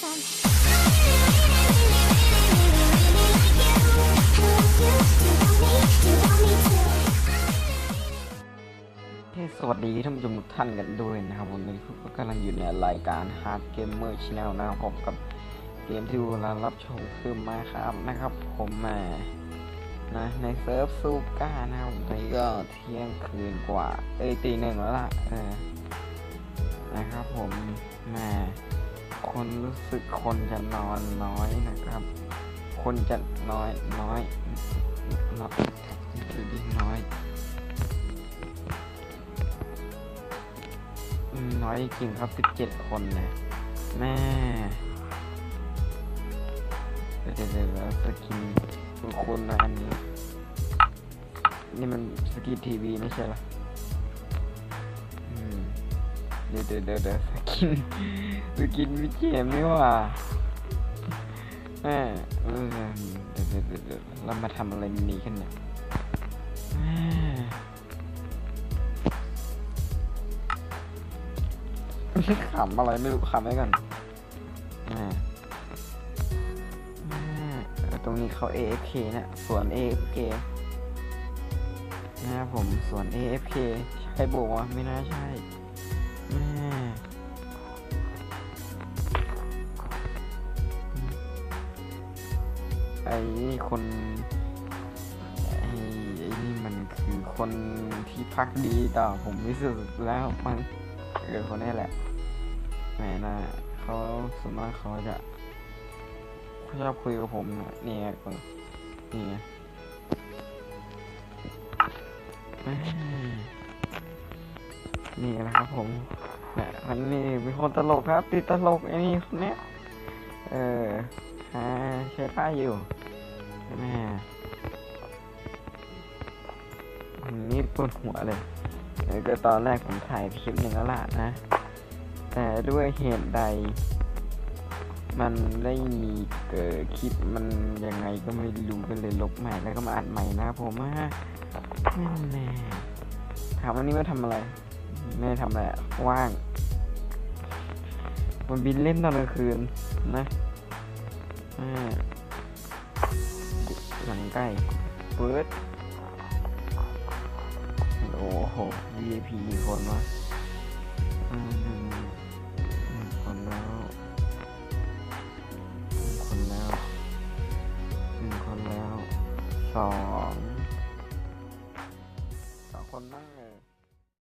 สวัสดีท่านผู้ชมทุกท่านกันด้วยนะครับวันนี้ผมก็กำลังอยู่ในรายการ Hard Gamer Channel นะครับผมกับเกมที่เวลารับชมคือมาครับนะครับผมมานะในเซิร์ฟซูก้านะครับตอนนี้ก็เที่ยงคืนกว่า เอ้ยตีหนึ่งแล้วล่ะเออนะครับผมแหมา คนรู้สึกคนจะนอนน้อยนะครับ คนจะน้อยน้อยน้อยดูดิน้อย น้อยจริงครับ17คนเนี่ยแม่เดี๋ยวเดี๋ยวเดี๋ยวสกินคุณคุณนะอันนี้ นี่มันสกินทีวีไม่ใช่เหรอ เดี๋ยวเดี๋ยวเดี๋ยวสกินสกินวิเจมนี่ว่าแม่เออเดี๋ยวเดี๋ยวเดี๋ยวเรามาทำอะไรนี้กันเนี่ยขำอะไรไม่รู้ขำไว้ก่อนแม่แม่ตรงนี้เขา AFK นะสวน AFK นะครับผมสวน AFK ใช่บอกว่าไม่น่าใช่ ไอ้คนไอ้ไอ้นี่มันคือคนที่พักดีต่อผมที่สุดแล้วมั้งเออคนนี้แหละแหมนะเขาส่วนมากเขาจะเขาชอบคุยกับผมนะเนี่ไงคนนี่ไงแม่ นี่นะครับผมแหมคนนี้เป็นคนตลกครับ ติดตลกไอ้นี่คนเนี้ยเออฮาใช้ผ้าอยู่แม่นี่ปวดหัวเลยก็ตอนแรกผมถ่ายคลิปหนึ่งแล้วล่ะนะ แต่ด้วยเหตุใด มันได้มีเกิดคลิปมันยังไงก็ไม่รู้ก็เลยลบใหม่แล้วก็มาอัดใหม่นะครับผมว่านั่นแน่ถามวันนี้มาทำอะไร ไม่ทำอะไรว่าง มันบินเล่นตอนกลางคืนนะหลังใกล้เปิด โอ้โห VIP คนวะหนึ่งคนแล้วคนแล้วหนึ่งคนแล้วสอง